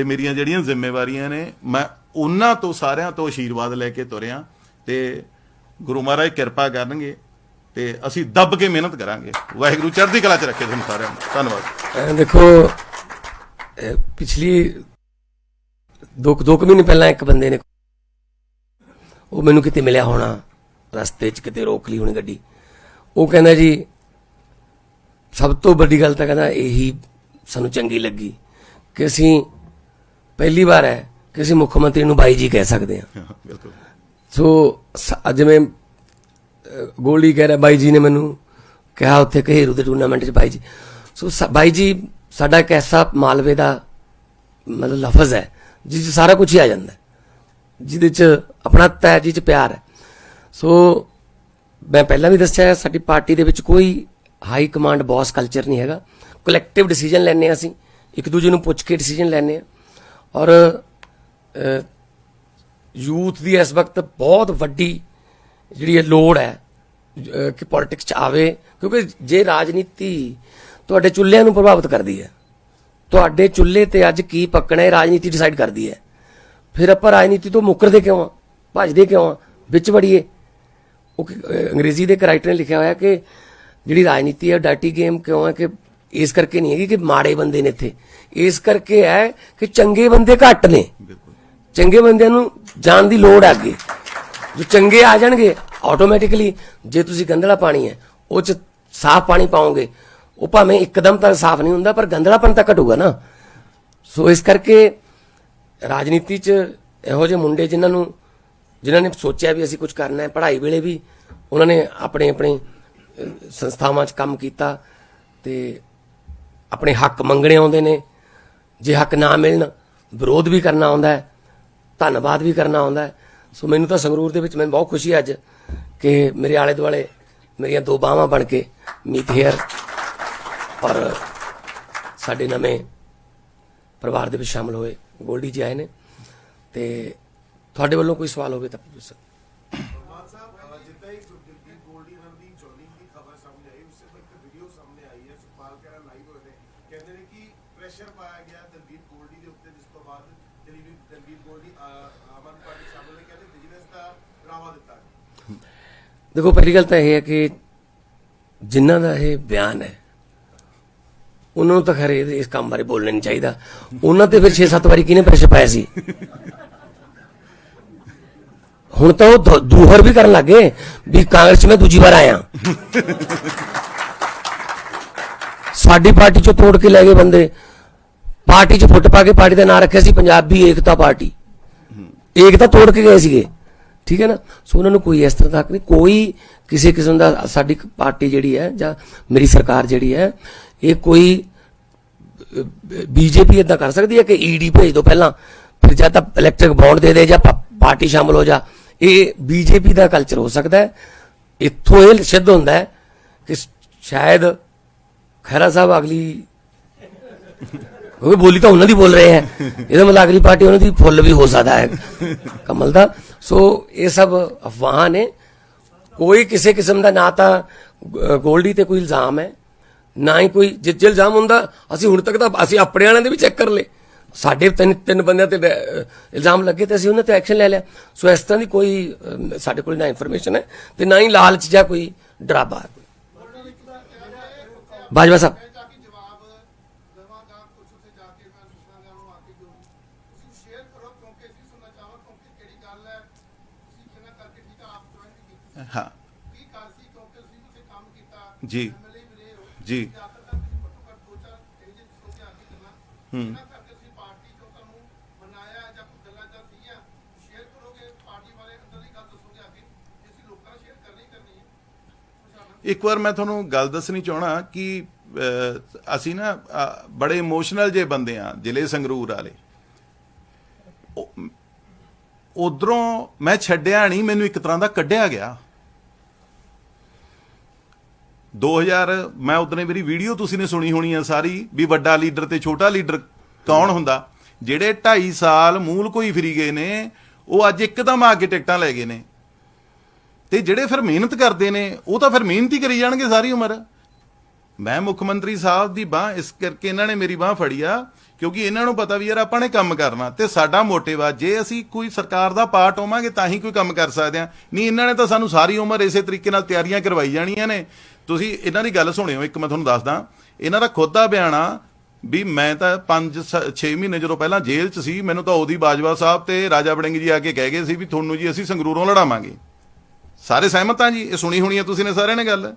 ਤੇ ਮੇਰੀਆਂ ਜਿਹੜੀਆਂ ਜ਼ਿੰਮੇਵਾਰੀਆਂ ਨੇ, ਮੈਂ ਉਹਨਾਂ ਤੋਂ, ਸਾਰਿਆਂ ਤੋਂ ਆਸ਼ੀਰਵਾਦ ਲੈ ਕੇ ਤੁਰਿਆ ਤੇ ਗੁਰੂ ਮਹਾਰਾਜ ਕਿਰਪਾ ਕਰਨਗੇ ਤੇ ਅਸੀਂ ਦੱਬ ਕੇ ਮਿਹਨਤ ਕਰਾਂਗੇ। ਵਾਹਿਗੁਰੂ ਚੜ੍ਹਦੀ ਕਲਾ ਚ ਰੱਖੇ ਤੁਹਾਨੂੰ ਸਾਰਿਆਂ ਨੂੰ। ਧੰਨਵਾਦ। ਦੇਖੋ ਪਿਛਲੀ ਦੋ ਦੋ ਕੁ ਮਹੀਨੇ ਪਹਿਲਾਂ ਇੱਕ ਬੰਦੇ ਨੇ ਉਹ ਮੈਨੂੰ ਕਿਤੇ ਮਿਲਿਆ ਹੋਣਾ, ਰਸਤੇ 'ਚ ਕਿਤੇ ਰੋਕ ਲਈ ਹੋਣੀ ਗੱਡੀ। ਉਹ ਕਹਿੰਦਾ ਜੀ, ਸਭ ਤੋਂ ਵੱਡੀ ਗੱਲ ਤਾਂ ਕਹਿੰਦਾ ਇਹੀ ਸਾਨੂੰ ਚੰਗੀ ਲੱਗੀ ਕਿ ਅਸੀਂ ਪਹਿਲੀ ਵਾਰ ਹੈ ਕਿ ਅਸੀਂ ਮੁੱਖ ਮੰਤਰੀ ਨੂੰ ਬਾਈ ਜੀ ਕਹਿ ਸਕਦੇ ਹਾਂ। ਬਿਲਕੁਲ। ਸੋ ਜਿਵੇਂ ਗੋਲਡੀ ਕਹਿ ਰਿਹਾ ਬਾਈ ਜੀ ਨੇ ਮੈਨੂੰ ਕਿਹਾ ਉੱਥੇ ਘੇਰੂ ਦੇ ਟੂਰਨਾਮੈਂਟ 'ਚ ਬਾਈ ਜੀ। ਸੋ ਬਾਈ ਜੀ ਸਾਡਾ ਇੱਕ ਐਸਾ ਮਾਲਵੇ ਦਾ ਮਤਲਬ ਲਫ਼ਜ਼ ਹੈ ਜਿਸ 'ਚ ਸਾਰਾ ਕੁਝ ਹੀ ਆ ਜਾਂਦਾ ਜਿਹਦੇ 'ਚ ਆਪਣਾ ਤੈ ਜਿਹ 'ਚ ਪਿਆਰ ਹੈ। ਸੋ ਮੈਂ ਪਹਿਲਾਂ ਵੀ ਦੱਸਿਆ ਸਾਡੀ ਪਾਰਟੀ ਦੇ ਵਿੱਚ ਕੋਈ ਹਾਈ ਕਮਾਂਡ ਬੌਸ ਕਲਚਰ ਨਹੀਂ ਹੈਗਾ। ਕਲੈਕਟਿਵ ਡਿਸੀਜਨ ਲੈਣੇ ਅਸੀਂ ਇੱਕ ਦੂਜੇ ਨੂੰ ਪੁੱਛ ਕੇ ਡਿਸੀਜਨ ਲੈਣੇ ਆ ਔਰ ਯੂਥ ਦੀ ਇਸ ਵਕਤ ਬਹੁਤ ਵੱਡੀ ਜਿਹੜੀ ਇਹ ਲੋੜ ਹੈ ਕਿ ਪੋਲਿਟਿਕਸ ਚ ਆਵੇ, ਕਿਉਂਕਿ ਜੇ ਰਾਜਨੀਤੀ ਤੁਹਾਡੇ ਚੁੱਲ੍ਹਿਆਂ ਨੂੰ ਪ੍ਰਭਾਵਿਤ ਕਰਦੀ ਹੈ, ਤੁਹਾਡੇ ਚੁੱਲ੍ਹੇ ਤੇ ਅੱਜ ਕੀ ਪੱਕਣਾ ਹੈ, ਰਾਜਨੀਤੀ ਡਿਸਾਈਡ ਕਰਦੀ ਹੈ। ਫਿਰ ਆਪਾਂ ਰਾਜਨੀਤੀ ਤੋਂ ਮੁੱਕਰਦੇ ਕਿਉਂ ਆ ਭੱਜਦੇ ਕਿਉਂ ਆ ਵਿੱਚ ਵੜੀਏ। ਉਹ ਅੰਗਰੇਜ਼ੀ ਦੇ ਇੱਕ ਰਾਈਟਰ ਨੇ ਲਿਖਿਆ ਹੋਇਆ ਕਿ ਜਿਹੜੀ ਰਾਜਨੀਤੀ ਹੈ ਡਾਟੀ ਗੇਮ ਕਿਉਂ ਹੈ ਕਿ ਇਸ ਕਰਕੇ ਨਹੀਂ ਹੈਗੀ ਕਿ ਮਾੜੇ ਬੰਦੇ ਨੇ ਇੱਥੇ। ਇਸ ਕਰਕੇ ਹੈ ਕਿ ਚੰਗੇ ਬੰਦੇ ਘੱਟ ਨੇ। ਚੰਗੇ ਬੰਦਿਆਂ ਨੂੰ ਜਾਣ ਦੀ ਲੋੜ ਹੈ ਅੱਗੇ। ਜੋ ਚੰਗੇ ਆ ਜਾਣਗੇ ਆਟੋਮੈਟਿਕਲੀ ਜੇ ਤੁਸੀਂ ਗੰਦਲਾ ਪਾਣੀ ਹੈ ਉਹ ਚ ਸਾਫ਼ ਪਾਣੀ ਪਾਓਗੇ ਉਹ ਭਾਵੇਂ ਇੱਕਦਮ ਤਾਂ ਸਾਫ਼ ਨਹੀਂ ਹੁੰਦਾ ਪਰ ਗੰਦਲਾਪਨ ਤਾਂ ਘਟੂਗਾ ਨਾ। ਸੋ ਇਸ ਕਰਕੇ ਰਾਜਨੀਤੀ 'ਚ ਇਹੋ ਜਿਹੇ ਮੁੰਡੇ ਜਿਨ੍ਹਾਂ ਨੂੰ ਜਿਨ੍ਹਾਂ ਨੇ ਸੋਚਿਆ ਵੀ ਅਸੀਂ ਕੁਝ ਕਰਨਾ ਹੈ ਪੜ੍ਹਾਈ ਵੇਲੇ ਵੀ ਉਹਨਾਂ ਨੇ ਆਪਣੇ ਆਪਣੇ ਸੰਸਥਾਵਾਂ 'ਚ ਕੰਮ ਕੀਤਾ ਤੇ ਆਪਣੇ ਹੱਕ ਮੰਗਣੇ ਆਉਂਦੇ ਨੇ। ਜੇ ਹੱਕ ਨਾ ਮਿਲਣ, ਵਿਰੋਧ ਵੀ ਕਰਨਾ ਆਉਂਦਾ ਹੈ, ਧੰਨਵਾਦ ਵੀ ਕਰਨਾ ਆਉਂਦਾ ਹੈ। ਸੋ ਮੈਨੂੰ ਤਾਂ ਸੰਗਰੂਰ ਦੇ ਵਿੱਚ ਮੈਨੂੰ ਬਹੁਤ ਖੁਸ਼ੀ ਹੈ ਅੱਜ ਕਿ ਮੇਰੇ ਆਲੇ ਦੁਆਲੇ ਮੇਰੀਆਂ ਦੋ ਬਾਹਾਂ ਬਣ ਕੇ ਮੀਤ ਹੇਅਰ ਔਰ ਸਾਡੇ ਨਵੇਂ ਪਰਿਵਾਰ ਦੇ ਵਿੱਚ ਸ਼ਾਮਲ ਹੋਏ। ਗੋਲਡੀ ਜੀ ਆਏ ਨੇ ਤੇ ਤੁਹਾਡੇ ਵੱਲੋਂ ਕੋਈ ਸਵਾਲ ਹੋਵੇ ਤਾਂ ਪੁੱਛ। ਸਕਦੇ ਮਾਨ ਸਾਹਿਬ ਅਹ ਜਿੱਦਾਂ ਹੀ ਗੁਰਦੀਪ ਗੋਲਡੀ ਉਹਨਾਂ ਦੀ ਜੋਇਨਿੰਗ ਦੀ ਖਬਰ ਸਾਹਮਣੇ ਆਈ ਉਸ ਤੋਂ ਇੱਕ ਵੀਡੀਓ ਸਾਹਮਣੇ ਆਈ ਹੈ ਸੁਖਪਾਲ ਕਰਾ ਲਾਈਵ ਹੋਏ ਨੇ ਕਹਿੰਦੇ ਨੇ ਕਿ ਪ੍ਰੈਸ਼ਰ ਪਾਇਆ ਗਿਆ ਦਲਬੀਰ ਗੋਲਡੀ ਦੇ ਉੱਤੇ ਜਿਸ ਤੋਂ ਬਾਅਦ ਦਲਬੀਰ ਦਲਬੀਰ ਗੋਲਡੀ ਅਹ, ਪਾਰਟੀ ਸ਼ਾਮਲ ਨੇ ਕਹਿੰਦੇ ਬਿਜ਼ਨਸ ਦਾ ਡਰਾਵਾ ਦਿੱਤਾ। ਦੇਖੋ ਪਹਿਲੀ ਗੱਲ ਤਾਂ ਇਹ ਹੈ ਕਿ ਜਿਨ੍ਹਾਂ ਦਾ ਇਹ ਬਿਆਨ ਹੈ ਉਹਨਾਂ ਨੂੰ ਤਾਂ ਖਰੇ ਇਸ ਕੰਮ ਬਾਰੇ ਬੋਲਣਾ ਨਹੀਂ ਚਾਹੀਦਾ। ਉਹਨਾਂ ਤੇ ਫਿਰ 6-7 ਵਾਰੀ ਕਿਹਨੇ ਪ੍ਰੈਸ਼ਰ ਪਾਇਆ ਸੀ? ਹੁਣ ਤਾਂ ਉਹ ਦੂ- ਦੂਹਰ ਵੀ ਕਰਨ ਲੱਗੇ ਵੀ ਕਾਂਗਰਸ 'ਚ ਮੈਂ ਦੂਜੀ ਵਾਰ ਆਇਆ। ਸਾਡੀ ਪਾਰਟੀ 'ਚੋਂ ਤੋੜ ਕੇ ਲੈ ਗਏ ਬੰਦੇ। ਪਾਰਟੀ 'ਚ ਫੁੱਟ ਪਾ ਕੇ ਪਾਰਟੀ ਦਾ ਨਾਂ ਰੱਖਿਆ ਸੀ, ਪੰਜਾਬੀ ਏਕਤਾ ਪਾਰਟੀ। ਏਕਤਾ ਤੋੜ ਕੇ ਗਏ ਸੀਗੇ। ਠੀਕ ਹੈ ਨਾ? ਸੋ ਉਹਨਾਂ ਨੂੰ ਕੋਈ ਇਸ ਤਰ੍ਹਾਂ ਦਾ ਨਹੀਂ। ਕੋਈ ਕਿਸੇ ਕਿਸਮ ਦਾ ਸਾਡੀ ਪਾਰਟੀ ਜਿਹੜੀ ਹੈ ਜਾਂ ਮੇਰੀ ਸਰਕਾਰ ਜਿਹੜੀ ਹੈ, ਇਹ ਕੋਈ ਬੀਜੇਪੀ ਇਦਾਂ ਕਰ ਸਕਦੀ ਹੈ ਕਿ ਈਡੀ ਭੇਜ ਦਿਓ ਪਹਿਲਾਂ, ਫਿਰ ਜਾਂ ਤਾਂ ਇਲੈਕਟ੍ਰਿਕ ਬੌਂਡ ਦੇ ਦੇ ਜਾਂ ਪਾਰਟੀ ਸ਼ਾਮਲ ਹੋ ਜਾ। ਇਹ ਬੀਜੇਪੀ ਦਾ ਕਲਚਰ ਹੋ ਸਕਦਾ ਹੈ। ਇੱਥੋਂ ਇਹ ਸਿੱਧ ਹੁੰਦਾ ਹੈ ਕਿ ਸ਼ਾਇਦ ਖਹਿਰਾ ਸਾਹਿਬ ਅਗਲੀ ਉਹ ਬੋਲੀ ਤਾਂ ਉਹਨਾਂ ਦੀ ਬੋਲ ਰਹੇ ਹੈ। ਇਹਦਾ ਮਤਲਬ ਅਗਲੀ ਪਾਰਟੀ ਉਹਨਾਂ ਦੀ ਫੁੱਲ ਵੀ ਹੋ ਸਕਦਾ ਹੈ। ਕਮਲ ਦਾ। ਸੋ ਇਹ ਸਭ ਅਫਵਾਹਾਂ ਨੇ। ਕੋਈ ਕਿਸੇ ਕਿਸਮ ਦਾ ਨਾ ਤਾਂ ਗੋਲਡੀ ਤੇ ਕੋਈ ਇਲਜ਼ਾਮ ਹੈ। ਨਾ ਹੀ ਕੋਈ ਜੇ ਜੇ ਇਲਜ਼ਾਮ ਹੁੰਦਾ ਅਸੀਂ ਹੁਣ ਤੱਕ ਤਾਂ ਅਸੀਂ ਆਪਣੇ ਵਾਲਿਆਂ ਦੇ ਵੀ ਚੈੱਕ ਕਰ ਲਏ। ਸਾਡੇ ਤਿੰਨ ਤਿੰਨ ਬੰਦਿਆਂ ਤੇ ਇਲਜ਼ਾਮ ਲੱਗੇ ਤੇ ਅਸੀਂ ਉਹਨਾਂ ਤੇ ਐਕਸ਼ਨ ਲੈ ਲਿਆ। ਸੋ ਇਸ ਤਰ੍ਹਾਂ ਦੀ ਕੋਈ ਸਾਡੇ ਕੋਲ ਨਾ ਇਨਫੋਰਮੇਸ਼ਨ ਹੈ ਤੇ ਨਾ ਹੀ ਲਾਲਚ ਜਾਂ ਕੋਈ ਡਰਾਵਾ ਹੈ। ਬਾਜਵਾ ਸਾਹਿਬ ਤਾਂ ਕਿ ਜਵਾਬ ਦਵਾਂਗਾ ਕੁਝ ਉੱਥੇ ਜਾ ਕੇ ਮੈਂ ਦੱਸਾਂਗਾ ਉਹਨੂੰ ਆ ਕੇ ਜੋ ਵੀ। ਤੁਸੀਂ ਸ਼ੇਅਰ ਕਰੋ ਕਿਉਂਕਿ ਅਸੀਂ ਸੁਣਨਾ ਚਾਹਾਂ ਕਿਉਂਕਿ ਕਿਹੜੀ ਗੱਲ ਹੈ ਤੁਸੀਂ ਕਿਹਨਾਂ ਕਰਕੇ ਠੀਕ ਆ ਆਪ ਜੁਆਇਨ ਕੀਤੀ। ਹਾਂ। ਕੀ ਗੱਲ ਸੀ? ਕਿਉਂਕਿ ਤੁਸੀਂ ਉੱਥੇ ਕੰਮ ਕੀਤਾ ਜੀ। ਐਮਐਲਏ ਵੀ ਰਹੇ ਹੋ। ਜੀ। ਜ਼ਿਆਦਾਤਰ ਤੁਸੀਂ ਘੱਟੋ ਘੱਟ ਦੋ ਚਾਰ ਇਹੋ ਜਿਹੇ ਹੋ ਕੇ ਆ ਕੇ ਗੱਲਾਂ। ਇਹਨਾਂ ਕਰਕੇ ਤੁਸੀਂ ਪਾਰਟੀ ਚੋਂ ਤੁਹਾਨੂੰ ਬਣਾਇਆ ਜਾਂ ਕੋਈ ਗੱਲਾਂ ਜਾਂ ਸੀਗੀਆਂ ਸ਼ੇਅਰ ਕਰੋਗੇ ਪਾਰਟੀ ਬਾਰੇ ਅੰਦਰ ਦੀ ਗੱਲ ਦੱਸੋਗੇ ਆ ਕੇ ਜੇ ਅਸੀਂ ਲੋਕਾਂ ਨਾਲ ਸ਼ੇਅਰ ਕਰਨੀ ਹੀ ਕਰਨੀ ਹੈ। ਖੁਸ਼ਾਲਾ ਇੱਕ ਵਾਰ ਮੈਂ ਤੁਹਾਨੂੰ ਗੱਲ ਦੱਸਣੀ ਚਾਹਣਾ ਕਿ ਅਸੀਂ ਨਾ ਬੜੇ ਇਮੋਸ਼ਨਲ ਜੇ ਬੰਦੇ ਆ ਜ਼ਿਲ੍ਹੇ ਸੰਗਰੂਰ ਵਾਲੇ। ਉਧਰੋਂ ਮੈਂ ਛੱਡਿਆ ਨਹੀਂ, ਮੈਨੂੰ ਇੱਕ ਤਰ੍ਹਾਂ ਦਾ ਕੱਢਿਆ ਗਿਆ। 2000 ਮੈਂ ਉਦਨੇ ਮੇਰੀ ਵੀਡੀਓ ਤੁਸੀਂ ਨੇ ਸੁਣੀ ਹੋਣੀ ਆ ਸਾਰੀ, ਵੀ ਵੱਡਾ ਲੀਡਰ ਤੇ ਛੋਟਾ ਲੀਡਰ ਕੌਣ ਹੁੰਦਾ? ਜਿਹੜੇ 2.5 ਸਾਲ ਮੂਲ ਕੋਈ ਫਰੀ ਗਏ ਨੇ, ਉਹ ਅੱਜ ਇੱਕਦਮ ਆ ਕੇ ਟਿਕਟਾਂ ਲੈ ਗਏ ਨੇ। ਤੇ ਜਿਹੜੇ ਫਿਰ ਮਿਹਨਤ ਕਰਦੇ ਨੇ, ਉਹ ਤਾਂ ਫਿਰ ਮਿਹਨਤ ਹੀ ਕਰੀ ਜਾਣਗੇ ਸਾਰੀ ਉਮਰ। ਮੈਂ ਮੁੱਖ ਮੰਤਰੀ ਸਾਹਿਬ ਦੀ ਬਾਹ, ਇਸ ਕਰਕੇ ਇਹਨਾਂ ਨੇ ਮੇਰੀ ਬਾਹ ਫੜੀ ਆ, ਕਿਉਂਕਿ ਇਹਨਾਂ ਨੂੰ ਪਤਾ ਵੀ ਯਾਰ ਆਪਾਂ ਨੇ ਕੰਮ ਕਰਨਾ ਤੇ ਸਾਡਾ ਮੋਟਿਵ ਆ। ਜੇ ਅਸੀਂ ਕੋਈ ਸਰਕਾਰ ਦਾ ਪਾਰਟ ਹੋਵਾਂਗੇ ਤਾਂ ਹੀ ਕੋਈ ਕੰਮ ਕਰ ਸਕਦੇ ਆ। ਨਹੀਂ, ਇਹਨਾਂ ਨੇ ਤਾਂ ਸਾਨੂੰ ਸਾਰੀ ਉਮਰ ਇਸੇ ਤਰੀਕੇ ਨਾਲ ਤਿਆਰੀਆਂ ਕਰਵਾਈ ਜਾਣੀਆਂ ਨੇ। ਤੁਸੀਂ ਇਹਨਾਂ ਦੀ ਗੱਲ ਸੁਣਿਓ, ਇੱਕ ਮੈਂ ਤੁਹਾਨੂੰ ਦੱਸਦਾ, ਇਹਨਾਂ ਦਾ ਖੁਦ ਦਾ ਬਿਆਨ ਆ ਵੀ ਮੈਂ ਤਾਂ 5 6 ਮਹੀਨੇ ਜਦੋਂ ਪਹਿਲਾਂ ਜੇਲ੍ਹ 'ਚ ਸੀ, ਮੈਨੂੰ ਤਾਂ ਉਹਦੀ ਬਾਜਵਾ ਸਾਹਿਬ ਤੇ ਰਾਜਾ ਬੜਿੰਗ ਜੀ ਆ ਕੇ ਕਹਿ ਗਏ ਸੀ ਵੀ ਤੁਹਾਨੂੰ ਜੀ ਅਸੀਂ ਸੰਗਰੂਰੋਂ ਲੜਾਵਾਂਗੇ। ਸਾਰੇ ਸਹਿਮਤ ਆ ਜੀ? ਇਹ ਸੁਣੀ ਹੋਣੀ ਆ ਤੁਸੀਂ ਨੇ ਸਾਰਿਆਂ ਨੇ ਗੱਲ?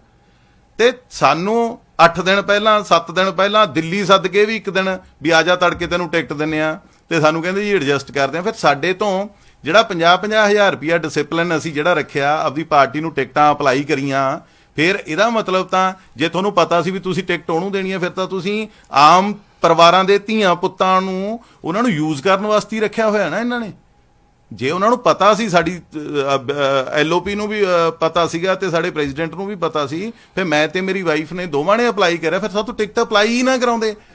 ਤੇ ਸਾਨੂੰ 8 ਦਿਨ ਪਹਿਲਾਂ 7 ਦਿਨ ਪਹਿਲਾਂ ਦਿੱਲੀ ਸੱਦ ਕੇ ਵੀ ਇੱਕ ਦਿਨ ਵੀ ਆ ਜਾ ਤੜਕੇ ਤੈਨੂੰ ਟਿਕਟ ਦਿੰਨੇ ਆ। ਤੇ ਸਾਨੂੰ ਕਹਿੰਦੇ ਜੀ ਐਡਜਸਟ ਕਰਦੇ ਆ। ਫਿਰ ਸਾਡੇ ਤੋਂ ਜਿਹੜਾ 50 50000 ਰੁਪਿਆ ਡਿਸਪਲਿਨ ਅਸੀਂ ਜਿਹੜਾ ਰੱਖਿਆ, ਆਪਦੀ ਪਾਰਟੀ ਨੂੰ ਟਿਕਟਾਂ ਅਪਲਾਈ ਕਰੀਆਂ, ਫਿਰ ਇਹਦਾ ਮਤਲਬ ਤਾਂ ਜੇ ਤੁਹਾਨੂੰ ਪਤਾ ਸੀ ਵੀ ਤੁਸੀਂ ਟਿਕਟ ਉਹਨੂੰ ਦੇਣੀ ਹੈ ਫਿਰ ਤਾਂ ਤੁਸੀਂ ਆਮ ਪਰਿਵਾਰਾਂ ਦੇ ਧੀਆਂ ਪੁੱਤਾਂ ਨੂੰ ਉਹਨਾਂ ਨੂੰ ਯੂਜ਼ ਕਰਨ ਵਾਸਤੇ ਰੱਖਿਆ ਹੋਇਆ ਨਾ ਇਹਨਾਂ ਨੇ। ਜੇ ਉਹਨਾਂ ਨੂੰ ਪਤਾ ਸੀ ਸਾਡੀ ਐਲਓਪੀ ਨੂੰ ਵੀ ਪਤਾ ਸੀਗਾ ਤੇ ਸਾਡੇ ਪ੍ਰੈਜ਼ੀਡੈਂਟ ਨੂੰ ਵੀ ਪਤਾ ਸੀ, ਫਿਰ ਮੈਂ ਤੇ ਮੇਰੀ ਵਾਈਫ ਨੇ ਦੋਵਾਂ ਨੇ ਅਪਲਾਈ ਕਰਿਆ, ਫਿਰ ਸਾਤੋਂ ਟਿਕਟ ਅਪਲਾਈ ਹੀ ਨਾ ਕਰਾਉਂਦੇ।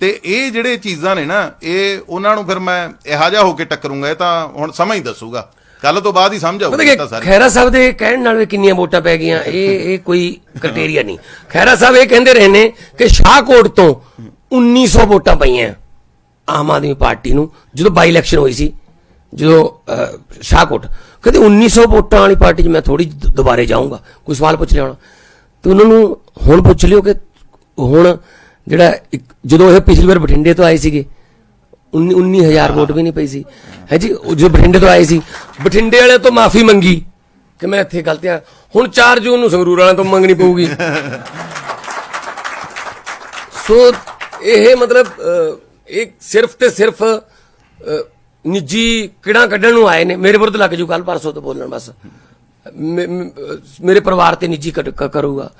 ਤੇ ਇਹ ਜਿਹੜੇ ਚੀਜ਼ਾਂ ਨੇ ਨਾ ਇਹ ਉਹਨਾਂ ਨੂੰ ਫਿਰ ਮੈਂ ਇਹੋ ਜਿਹਾ ਹੋ ਕੇ ਟੱਕਰੂੰਗਾ ਇਹ ਤਾਂ ਹੁਣ ਸਮਝ ਹੀ ਦੱਸੂਗਾ। ਕੱਲ ਤੋਂ ਬਾਅਦ ਹੀ ਸਮਝ ਆਊਗਾ ਤਾਂ ਸਾਰੇ। ਖੈਰਾ ਸਾਹਿਬ ਦੇ ਕਹਿਣ ਨਾਲ ਵੀ ਕਿੰਨੀਆਂ ਵੋਟਾਂ ਪੈ ਗਈਆਂ ਇਹ ਇਹ ਕੋਈ ਕ੍ਰਾਈਟੇਰੀਆ ਨਹੀਂ। ਖੈਰਾ ਸਾਹਿਬ ਇਹ ਕਹਿੰਦੇ ਰਹੇ ਨੇ ਕਿ ਸ਼ਾਹਕੋਟ ਤੋਂ 1900 ਵੋਟਾਂ ਪਈਆਂ ਆਮ ਆਦਮੀ ਪਾਰਟੀ ਨੂੰ ਜਦੋਂ ਬਾਈ ਇਲੈਕਸ਼ਨ ਹੋਈ ਸੀ ਜਦੋਂ ਸ਼ਾਹਕੋਟ। ਕਹਿੰਦੇ 1900 ਵੋਟਾਂ ਵਾਲੀ ਪਾਰਟੀ 'ਚ ਮੈਂ ਥੋੜੀ ਦੁਬਾਰੇ ਜਾਊਂਗਾ ਕੋਈ ਸਵਾਲ ਪੁੱਛ ਲਿਆ ਹੋਣਾ। ਤੇ ਉਹਨਾਂ ਨੂੰ ਹੁਣ ਪੁੱਛ ਲਿਓ ਕਿ ਹੁਣ ਜਿਹੜਾ ਇੱਕ- ਜਦੋਂ ਇਹ ਪਿਛਲੀ ਵਾਰ ਬਠਿੰਡੇ ਤੋਂ ਆਏ ਸੀਗੇ 19 19000 ਵੋਟ ਵੀ ਨਹੀਂ ਪਈ ਸੀ। ਹੈ ਜੀ, ਉਹ ਜਦੋਂ ਬਠਿੰਡੇ ਤੋਂ ਆਏ ਸੀ, ਬਠਿੰਡੇ ਵਾਲਿਆਂ ਤੋਂ ਮਾਫੀ ਮੰਗੀ ਕਿ ਮੈਂ ਇੱਥੇ ਗਲਤ ਆ ਹੁਣ 4 ਜੂਨ ਨੂੰ ਸੰਗਰੂਰ ਵਾਲਿਆਂ ਤੋਂ ਮੰਗਣੀ ਪਊਗੀ। ਸੋ ਇਹ ਮਤਲਬ ਇਹ ਸਿਰਫ ਤੇ ਸਿਰਫ ਨਿੱਜੀ ਕਿਹੜਾ ਕੱਢਣ ਨੂੰ ਆਏ ਨੇ। ਮੇਰੇ ਵਿਰੁੱਧ ਲੱਗ ਜੂ ਕੱਲ ਪਰਸੋਂ ਤੋਂ ਬੋਲਣ ਬਸ। ਮੇਰੇ ਪਰਿਵਾਰ ਤੇ ਨਿੱਜੀ ਕੱਢ- ਕਰੂਗਾ।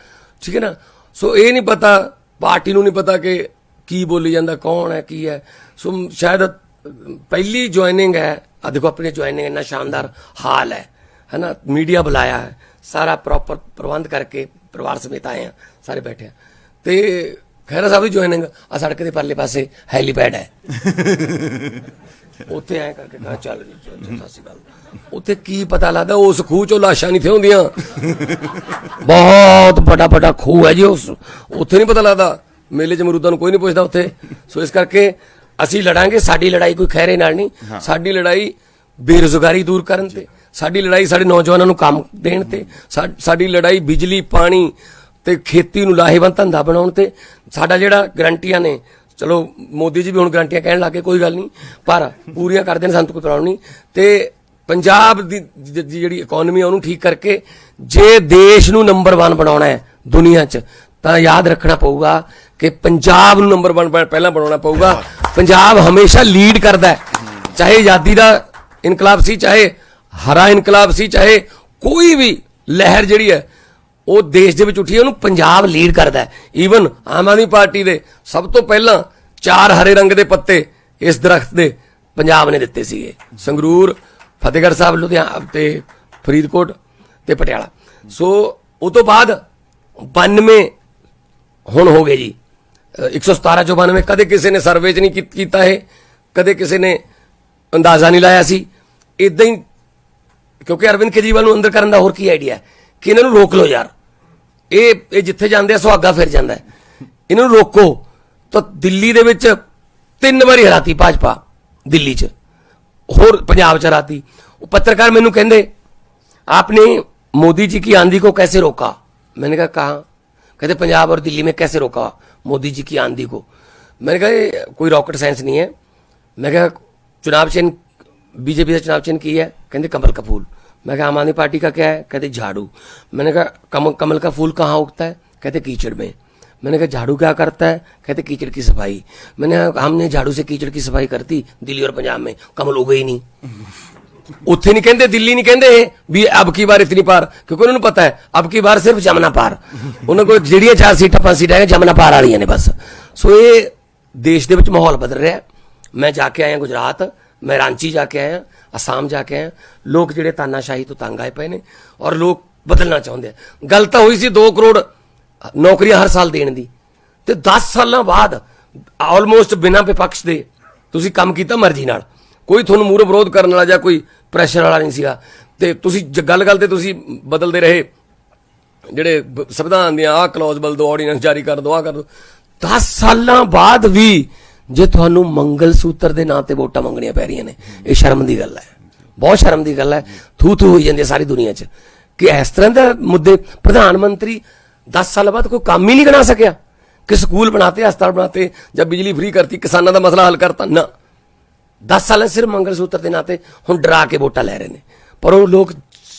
ਠੀਕ ਹੈ ਨਾ? ਸੋ ਇਹ ਨਹੀਂ ਪਤਾ ਪਾਰਟੀ ਨੂੰ ਨਹੀਂ ਪਤਾ ਕਿ ਕੀ ਬੋਲੀ ਜਾਂਦਾ, ਕੌਣ ਹੈ, ਕੀ ਹੈ। ਸੋ ਸ਼ਾਇਦ ਪਹਿਲੀ ਜੁਆਇਨਿੰਗ ਹੈ, ਆ ਦੇਖੋ ਆਪਣੀ ਜੁਆਇਨਿੰਗ ਇੰਨਾ ਸ਼ਾਨਦਾਰ ਹਾਲ ਹੈ ਹੈ ਨਾ ਮੀਡੀਆ ਬੁਲਾਇਆ ਹੈ, ਸਾਰਾ ਪ੍ਰੋਪਰ ਪ੍ਰਬੰਧ ਕਰਕੇ ਪਰਿਵਾਰ ਸਮੇਤ ਆਏ ਆ ਸਾਰੇ ਬੈਠੇ ਆ ਤੇ ਖੈਰਾ ਸਾਹਿਬ ਦੀ ਜੁਆਇਨਿੰਗ ਆ ਸੜਕ ਦੇ ਪਰਲੇ ਪਾਸੇ ਹੈਲੀਪੈਡ ਹੈ। ਉੱਥੇ ਐ ਕਰਕੇ ਕਹਾ ਚੱਲ ਜੀ ਚੱਲ, ਸ਼੍ਰੀ ਅਕਾਲ। ਉੱਥੇ ਕੀ ਪਤਾ ਲੱਗਦਾ ਉਸ ਖੂਹ ਚੋਂ ਲਾਸ਼ਾਂ ਨਹੀਂ ਥੇ ਹੁੰਦੀਆਂ ਬਹੁਤ ਵੱਡਾ ਵੱਡਾ ਖੂਹ ਹੈ ਜੀ ਉਸ। ਉੱਥੇ ਨਹੀਂ ਪਤਾ ਲੱਗਦਾ। ਮੇਲੇ ਚ ਮਰੂਦਾਂ ਨੂੰ ਕੋਈ ਨਹੀਂ ਪੁੱਛਦਾ ਉੱਥੇ। ਸੋ ਇਸ ਕਰਕੇ ਅਸੀਂ ਲੜਾਂਗੇ ਸਾਡੀ ਲੜਾਈ ਕੋਈ ਖੈਰੇ ਨਾਲ ਨਹੀਂ। ਸਾਡੀ ਲੜਾਈ ਬੇਰੁਜ਼ਗਾਰੀ ਦੂਰ ਕਰਨ ਤੇ ਸਾਡੀ ਲੜਾਈ ਸਾਡੇ ਨੌਜਵਾਨਾਂ ਨੂੰ ਕੰਮ ਦੇਣ ਤੇ ਸਾਡੀ ਲੜਾਈ ਬਿਜਲੀ ਪਾਣੀ ਤੇ ਖੇਤੀ ਨੂੰ ਲਾਹੇਵੰਦ ਧੰਦਾ ਬਣਾਉਣ ਤੇ ਸਾਡਾ ਜਿਹੜਾ ਗਰੰਟੀਆਂ ਨੇ ਚਲੋ, ਮੋਦੀ ਜੀ ਵੀ ਹੁਣ ਗਰੰਟੀਆਂ ਕਹਿਣ ਲੱਗੇ ਕੋਈ ਗੱਲ ਨਹੀਂ। ਪਰ ਪੂਰੀਆਂ ਕਰਦੇ ਨੇ ਸਾਨੂੰ ਤਾਂ ਕੋਈ ਪ੍ਰੋਬਲਮ ਨਹੀਂ। ਤੇ ਪੰਜਾਬ ਦੀ ਜਿਹੜੀ ਇਕਨੋਮੀ ਆ, ਉਹਨੂੰ ਠੀਕ ਕਰਕੇ ਜੇ ਦੇਸ਼ ਨੂੰ ਨੰਬਰ 1 ਬਣਾਉਣਾ ਹੈ ਦੁਨੀਆ 'ਚ, ਤਾਂ ਯਾਦ ਰੱਖਣਾ ਪਊਗਾ ਕਿ ਪੰਜਾਬ ਨੂੰ ਨੰਬਰ 1 ਪਹਿਲਾਂ ਬਣਾਉਣਾ ਪਊਗਾ। ਪੰਜਾਬ ਹਮੇਸ਼ਾ ਲੀਡ ਕਰਦਾ ਹੈ। ਚਾਹੇ ਆਜ਼ਾਦੀ ਦਾ ਇਨਕਲਾਬ ਸੀ, ਚਾਹੇ ਹਰਾ ਇਨਕਲਾਬ ਸੀ, ਚਾਹੇ ਕੋਈ ਵੀ ਲਹਿਰ ਜਿਹੜੀ ਹੈ ਉਹ ਦੇਸ਼ ਦੇ ਵਿੱਚ ਉੱਠੀ ਉਹਨੂੰ ਪੰਜਾਬ ਲੀਡ ਕਰਦਾ ਹੈ। ਈਵਨ ਆਮ ਆਦਮੀ ਪਾਰਟੀ ਦੇ ਸਭ ਤੋਂ ਪਹਿਲਾਂ ਚਾਰ ਹਰੇ ਰੰਗ ਦੇ ਪੱਤੇ ਇਸ ਦਰਖਤ ਦੇ ਪੰਜਾਬ ਨੇ ਦਿੱਤੇ ਸੀਗੇ। ਸੰਗਰੂਰ ਫਤਿਹਗੜ੍ਹ ਸਾਹਿਬ ਲੁਧਿਆਣਾ ਤੇ ਫਰੀਦਕੋਟ ਤੇ ਪਟਿਆਲਾ। ਸੋ ਉਹ ਤੋਂ ਬਾਅਦ 92 ਹੁਣ ਹੋ ਗਏ ਜੀ। ਅ, 117 ਚੋਂ 92 ਕਦੇ ਕਿਸੇ ਨੇ ਸਰਵੇ 'ਚ ਨਹੀਂ ਕੀਤਾ ਇਹ। ਕਦੇ ਕਿਸੇ ਨੇ ਅੰਦਾਜ਼ਾ ਨਹੀਂ ਲਾਇਆ ਸੀ। ਇਦਾਂ ਹੀ ਕਿਉਂਕਿ ਅਰਵਿੰਦ ਕੇਜਰੀਵਾਲ ਨੂੰ ਅੰਦਰ ਕਰਨ ਦਾ ਹੋਰ ਕੀ ਆਈਡੀਆ ਕਿ ਇਹਨਾਂ ਨੂੰ ਰੋਕ ਲਓ ਯਾਰ। ਇਹ ਇਹ ਜਿੱਥੇ ਜਾਂਦੇ ਆ ਸੁਹਾਗਾ ਫਿਰ ਜਾਂਦਾ ਹੈ ਇਹਨਾਂ ਨੂੰ ਰੋਕੋ ਤਾਂ ਦਿੱਲੀ ਦੇ ਵਿੱਚ ਤਿੰਨ ਵਾਰੀ ਹਰਾਤੀ ਭਾਜਪਾ ਦਿੱਲੀ 'ਚ ਹੋਰ ਪੰਜਾਬ 'ਚ ਹਰਾਤੀ ਉਹ ਪੱਤਰਕਾਰ ਮੈਨੂੰ ਕਹਿੰਦੇ आपने मोदी जी की आंधी को कैसे रोका मैंने कहा कहा कहते पंजाब और दिल्ली में कैसे रोका मोदी जी की आंधी को मैंने कहा ये कोई रॉकेट साइंस नहीं है मैं कहा चुनाव चिन्ह बीजेपी का चुनाव चिन्ह की है कहते कमल का फूल मैं कहा आम आदमी पार्टी का क्या है कहते झाड़ू मैंने कहा कम, कमल का फूल कहाँ उगता है कहते कीचड़ में मैंने कहा झाड़ू क्या करता है कहते कीचड़ की सफाई मैंने कहा हमने झाड़ू से कीचड़ की सफाई करती दिल्ली और पंजाब में कमल उगे ही नहीं ਉੱਥੇ ਨਹੀਂ ਕਹਿੰਦੇ ਦਿੱਲੀ ਨਹੀਂ ਕਹਿੰਦੇ ਇਹ ਵੀ ਅਬ ਕੀ ਵਾਰ ਇਤਨੀ ਪਾਰ ਕਿਉਂਕਿ ਉਹਨਾਂ ਨੂੰ ਪਤਾ ਹੈ ਅਬ ਕੀ ਵਾਰ ਸਿਰਫ ਜਮਨਾ ਪਾਰ ਉਹਨਾਂ ਕੋਲ ਜਿਹੜੀਆਂ ਚਾਰ ਸੀਟਾਂ ਪੰਜ ਸੀਟਾਂ ਹੈ ਜਮਨਾ ਪਾਰ ਵਾਲੀਆਂ ਨੇ ਬਸ ਸੋ ਇਹ ਦੇਸ਼ ਦੇ ਵਿੱਚ ਮਾਹੌਲ ਬਦਲ ਰਿਹਾ ਹੈ। ਮੈਂ ਜਾ ਕੇ ਆਇਆ ਗੁਜਰਾਤ ਮੈਂ ਰਾਂਚੀ ਜਾ ਕੇ ਆਇਆ, ਅਸਾਮ ਜਾ ਕੇ ਆਇਆ। ਲੋਕ ਜਿਹੜੇ ਤਾਨਾਸ਼ਾਹੀ ਤੋਂ ਤੰਗ ਆਏ ਪਏ ਨੇ ਔਰ ਲੋਕ ਬਦਲਣਾ ਚਾਹੁੰਦੇ ਆ। ਗੱਲ ਤਾਂ ਹੋਈ ਸੀ 2 ਕਰੋੜ ਨੌਕਰੀਆਂ ਹਰ ਸਾਲ ਦੇਣ ਦੀ। ਤੇ 10 ਸਾਲਾਂ ਬਾਅਦ ਆਲਮੋਸਟ ਬਿਨਾਂ ਵਿਪਕਸ਼ ਦੇ ਤੁਸੀਂ ਕੰਮ ਕੀਤਾ ਮਰਜ਼ੀ ਨਾਲ। ਕੋਈ ਤੁਹਾਨੂੰ ਮੂਹਰੋਂ ਵਿਰੋਧ ਕਰਨ ਵਾਲਾ ਜਾਂ ਕੋਈ ਪ੍ਰੈਸ਼ਰ ਵਾਲਾ ਨਹੀਂ ਸੀਗਾ। ਤੇ ਤੁਸੀਂ ਗੱਲ ਗੱਲ ਤੇ ਤੁਸੀਂ ਬਦਲਦੇ ਰਹੇ। ਜਿਹੜੇ ਸੰਵਿਧਾਨ ਦੀਆਂ ਆਹ ਕਲੌਜ਼ ਬਦਲ ਦੋ ਆਰਡੀਨੈਂਸ ਜਾਰੀ ਕਰ ਦੋ, ਆਹ ਕਰ ਦੋ। 10 ਸਾਲਾਂ ਬਾਅਦ ਵੀ ਜੇ ਤੁਹਾਨੂੰ ਮੰਗਲ ਸੂਤਰ ਦੇ ਨਾਂ ਤੇ ਵੋਟਾਂ ਮੰਗਣੀਆਂ ਪੈ ਰਹੀਆਂ ਨੇ, ਇਹ ਸ਼ਰਮ ਦੀ ਗੱਲ ਹੈ। ਬਹੁਤ ਸ਼ਰਮ ਦੀ ਗੱਲ ਹੈ। ਥੂ ਥੂ ਹੋਈ ਜਾਂਦੀ ਹੈ ਸਾਰੀ ਦੁਨੀਆ 'ਚ। ਕਿ ਇਸ ਤਰ੍ਹਾਂ ਦੇ ਮੁੱਦੇ ਪ੍ਰਧਾਨ ਮੰਤਰੀ 10 ਸਾਲ ਬਾਅਦ ਕੋਈ ਕੰਮ ਹੀ ਨਹੀਂ ਬਣਾ ਸਕਿਆ। ਕਿ ਸਕੂਲ ਬਣਾਤੇ, ਹਸਪਤਾਲ ਬਣਾਤੇ, ਜਾਂ ਬਿਜਲੀ ਫ੍ਰੀ ਕਰਤੀ, ਕਿਸਾਨਾਂ ਦਾ ਮਸਲਾ ਹੱਲ ਕਰਤਾ। ਨਾ। 10 ਸਾਲਾਂ ਸਿਰਫ ਮੰਗਲ ਸੂਤਰ ਦੇ ਨਾਂ ਤੇ ਹੁਣ ਡਰਾ ਕੇ ਵੋਟਾਂ ਲੈ ਰਹੇ ਨੇ। ਪਰ ਉਹ ਲੋਕ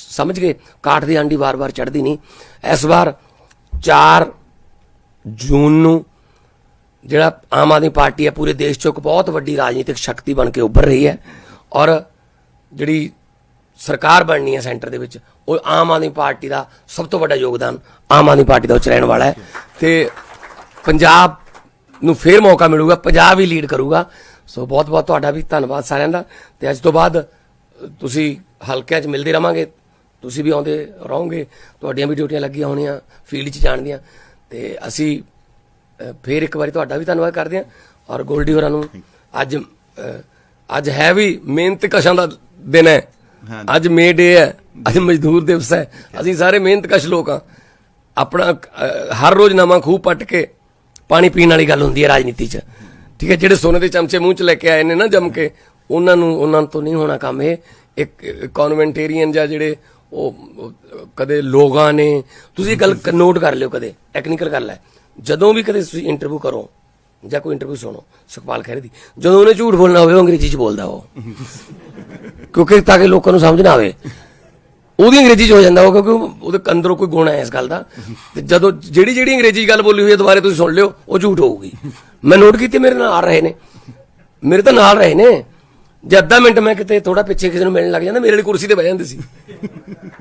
ਸਮਝ ਗਏ, ਕਾਠ ਦੀ ਆਂਡੀ ਵਾਰ-ਵਾਰ ਚੜਦੀ ਨਹੀਂ। ਇਸ ਵਾਰ 4 ਜੂਨ ਨੂੰ ਜਿਹੜਾ ਆਮ ਆਦਮੀ ਪਾਰਟੀ ਹੈ, ਪੂਰੇ ਦੇਸ਼ 'ਚ ਇੱਕ ਬਹੁਤ ਵੱਡੀ ਰਾਜਨੀਤਿਕ ਸ਼ਕਤੀ ਬਣ ਕੇ ਉੱਭਰ ਰਹੀ ਹੈ ਔਰ ਜਿਹੜੀ ਸਰਕਾਰ ਬਣਨੀ ਹੈ ਸੈਂਟਰ ਦੇ ਵਿੱਚ, ਉਹ ਆਮ ਆਦਮੀ ਪਾਰਟੀ ਦਾ ਸਭ ਤੋਂ ਵੱਡਾ ਯੋਗਦਾਨ ਆਮ ਆਦਮੀ ਪਾਰਟੀ ਦਾ ਉੱਚ ਰਹਿਣ ਵਾਲਾ ਹੈ ਤੇ ਪੰਜਾਬ ਨੂੰ ਫੇਰ ਮੌਕਾ ਮਿਲੂਗਾ, ਪੰਜਾਬ ਹੀ ਲੀਡ ਕਰੂਗਾ। ਸੋ ਬਹੁਤ ਬਹੁਤ ਤੁਹਾਡਾ ਵੀ ਧੰਨਵਾਦ ਸਾਰਿਆਂ ਦਾ। ਤੇ ਅੱਜ ਤੋਂ ਬਾਅਦ, ਤੁਸੀਂ ਹਲਕਿਆਂ 'ਚ ਮਿਲਦੇ ਰਵਾਂਗੇ, ਤੁਸੀਂ ਵੀ ਆਉਂਦੇ ਰਹੋਗੇ, ਤੁਹਾਡੀਆਂ ਵੀ ਡਿਊਟੀਆਂ ਲੱਗੀਆਂ ਹੋਣੀਆਂ, ਫੀਲਡ 'ਚ ਜਾਣ ਦੀਆਂ। ਤੇ ਅਸੀਂ ਫੇਰ ਇੱਕ ਵਾਰੀ ਤੁਹਾਡਾ ਵੀ ਧੰਨਵਾਦ ਕਰਦੇ ਹਾਂ ਔਰ ਗੋਲਡੀ ਹੋਰਾਂ ਨੂੰ ਅੱਜ ਅੱਜ ਹੈ ਵੀ ਮਿਹਨਤ ਕਸ਼ਾਂ ਦਾ ਦਿਨ ਹੈ। ਅੱਜ ਮੇ ਡੇ ਹੈ ਅੱਜ ਮਜ਼ਦੂਰ ਦਿਵਸ ਹੈ। ਅਸੀਂ ਸਾਰੇ ਮਿਹਨਤ ਕਸ਼ ਲੋਕ ਹਾਂ। ਆਪਣਾ ਹਰ ਰੋਜ਼ ਨਵਾਂ ਖੂਹ ਪੱਟ ਕੇ ਪਾਣੀ ਪੀਣ ਵਾਲੀ ਗੱਲ ਹੁੰਦੀ ਹੈ ਰਾਜਨੀਤੀ 'ਚ। ਠੀਕ ਹੈ ਜਿਹੜੇ ਸੋਨੇ ਦੇ ਚਮਚੇ ਮੂੰਹ 'ਚ ਲੈ ਕੇ ਆਏ ਨੇ ਨਾ ਜੰਮ ਕੇ ਉਹਨਾਂ ਨੂੰ ਉਹਨਾਂ ਤੋਂ ਨਹੀਂ ਹੋਣਾ ਕੰਮ ਇਹ। ਇੱਕ ਕਨਵੈਂਟੇਰੀਅਨ ਜਾਂ ਜਿਹੜੇ ਉਹ ਕਦੇ ਲੋਕਾਂ ਨੇ। ਤੁਸੀਂ ਗੱਲ ਨੋਟ ਕਰ ਲਿਓ ਕਦੇ ਟੈਕਨੀਕਲ ਗੱਲ ਹੈ ਜਦੋਂ ਵੀ ਕਦੇ ਤੁਸੀਂ ਇੰਟਰਵਿਊ ਕਰੋ ਜਾਂ ਕੋਈ ਇੰਟਰਵਿਊ ਸੁਣੋ, ਸੁਖਪਾਲ ਖਹਿਰੇ ਦੀ, ਜਦੋਂ ਉਹਨੇ ਝੂਠ ਬੋਲਣਾ ਹੋਵੇ, ਉਹ ਅੰਗਰੇਜ਼ੀ ਚ ਬੋਲਦਾ ਉਹ। ਕਿਉਂਕਿ ਤਾਂ ਕਿ ਲੋਕਾਂ ਨੂੰ ਸਮਝ ਨਾ ਆਵੇ। ਉਹਦੀ ਅੰਗਰੇਜ਼ੀ ਚ ਹੋ ਜਾਂਦਾ ਉਹ, ਕਿਉਂਕਿ ਉਹਦੇ ਅੰਦਰੋਂ ਕੋਈ ਗੁਣ ਹੈ ਇਸ ਗੱਲ ਦਾ। ਤੇ ਜਦੋਂ ਜਿਹੜੀ ਜਿਹੜੀ ਅੰਗਰੇਜ਼ੀ ਗੱਲ ਬੋਲੀ ਹੋਈ ਹੈ, ਦੁਬਾਰੇ ਤੁਸੀਂ ਸੁਣ ਲਿਓ, ਉਹ ਝੂਠ ਹੋਊਗੀ। ਮੈਂ ਨੋਟ ਕੀਤੀ, ਮੇਰੇ ਨਾਲ ਆ ਰਹੇ ਨੇ। ਮੇਰੇ ਤਾਂ ਨਾਲ ਰਹੇ ਨੇ। ਜੇ ਅੱਧਾ ਮਿੰਟ ਮੈਂ ਕਿਤੇ ਥੋੜਾ ਪਿੱਛੇ ਕਿਸੇ ਨੂੰ ਮਿਲਣ ਲੱਗ ਜਾਂਦਾ ਮੇਰੇ ਲਈ ਕੁਰਸੀ ਤੇ ਬਹਿ ਜਾਂਦੇ ਸੀ।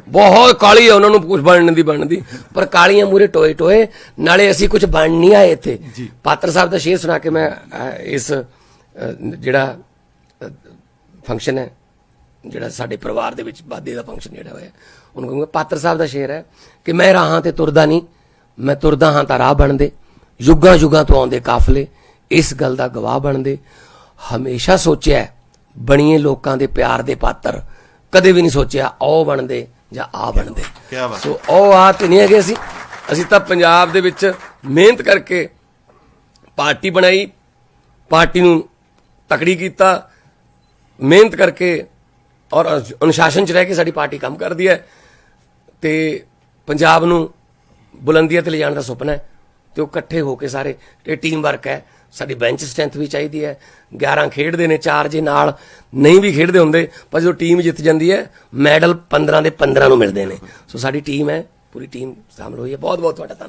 ਬਹੁਤ ਕਾਲੀ ਹੈ ਉਹਨਾਂ ਨੂੰ ਕੁਝ ਬਣਨ ਦੀ ਬਣਨ ਦੀ ਪਰ ਕਾਲੀਆਂ ਮੂਰੇ ਟੋਏ ਟੋਏ ਨਾਲੇ ਅਸੀਂ ਕੁਝ ਬਣ ਨਹੀਂ ਆਏ ਇੱਥੇ। ਪਾਤਰ ਸਾਹਿਬ ਦਾ ਸ਼ੇਰ ਸੁਣਾ ਕੇ ਮੈਂ ਇਸ ਜਿਹੜਾ ਫੰਕਸ਼ਨ ਹੈ ਜਿਹੜਾ ਸਾਡੇ ਪਰਿਵਾਰ ਦੇ ਵਿੱਚ ਬਾਦੇ ਦਾ ਫੰਕਸ਼ਨ ਜਿਹੜਾ ਹੋਇਆ ਉਹਨੂੰ ਕਹੂੰਗਾ ਪਾਤਰ ਸਾਹਿਬ ਦਾ ਸ਼ੇਰ ਹੈ ਕਿ ਮੈਂ ਰਾਹਾਂ ਤੇ ਤੁਰਦਾ ਨਹੀਂ ਮੈਂ ਤੁਰਦਾ ਹਾਂ ਤਾਂ ਰਾਹ ਬਣਦੇ ਯੁੱਗਾਂ ਯੁੱਗਾਂ ਤੋਂ ਆਉਂਦੇ ਕਾਫਲੇ ਇਸ ਗੱਲ ਦਾ ਗਵਾਹ ਬਣਦੇ। ਹਮੇਸ਼ਾ ਸੋਚਿਆ ਬਣੀਏ ਲੋਕਾਂ ਦੇ ਪਿਆਰ ਦੇ ਪਾਤਰ। ਕਦੇ ਵੀ ਨਹੀਂ ਸੋਚਿਆ ਉਹ ਬਣਦੇ ਜਾਂ ਆ ਬਣਦੇ। ਬਾਤ। ਸੋ ਉਹ ਆ ਤੇ ਨਹੀਂ ਹੈਗੇ ਅਸੀਂ। ਅਸੀਂ ਤਾਂ ਪੰਜਾਬ ਦੇ ਵਿੱਚ ਮਿਹਨਤ ਕਰਕੇ ਪਾਰਟੀ ਬਣਾਈ ਪਾਰਟੀ ਨੂੰ ਤਕੜੀ ਕੀਤਾ ਮਿਹਨਤ ਕਰਕੇ ਔਰ ਅਨੁ- ਅਨੁਸ਼ਾਸਨ ਚ ਰਹਿ ਕੇ ਸਾਡੀ ਪਾਰਟੀ ਕੰਮ ਕਰਦੀ ਹੈ। ਤੇ ਪੰਜਾਬ ਨੂੰ ਬੁਲੰਦੀਆਂ ਤੇ ਲਿਜਾਣ ਦਾ ਸੁਪਨਾ ਹੈ। ਤੇ ਉਹ ਇਕੱਠੇ ਹੋ ਕੇ ਸਾਰੇ ਇਹ ਟੀਮ ਵਰਕ ਹੈ। ਸਾਡੀ ਬੈਂਚ ਸਟਰੈਂਥ ਵੀ ਚਾਹੀਦੀ ਹੈ। 11 ਖੇਡਦੇ ਨੇ 4 ਜੇ ਨਾਲ ਨਹੀਂ ਵੀ ਖੇਡਦੇ ਹੁੰਦੇ, ਪਰ ਜਦੋਂ ਟੀਮ ਜਿੱਤ ਜਾਂਦੀ ਹੈ ਮੈਡਲ 15 ਦੇ 15 ਨੂੰ ਮਿਲਦੇ ਨੇ। ਸੋ ਸਾਡੀ ਟੀਮ ਹੈ, ਪੂਰੀ ਟੀਮ ਸ਼ਾਮਲ ਹੋਈ ਹੈ। ਬਹੁਤ ਬਹੁਤ ਤੁਹਾਡਾ ਧੰਨਵਾਦ।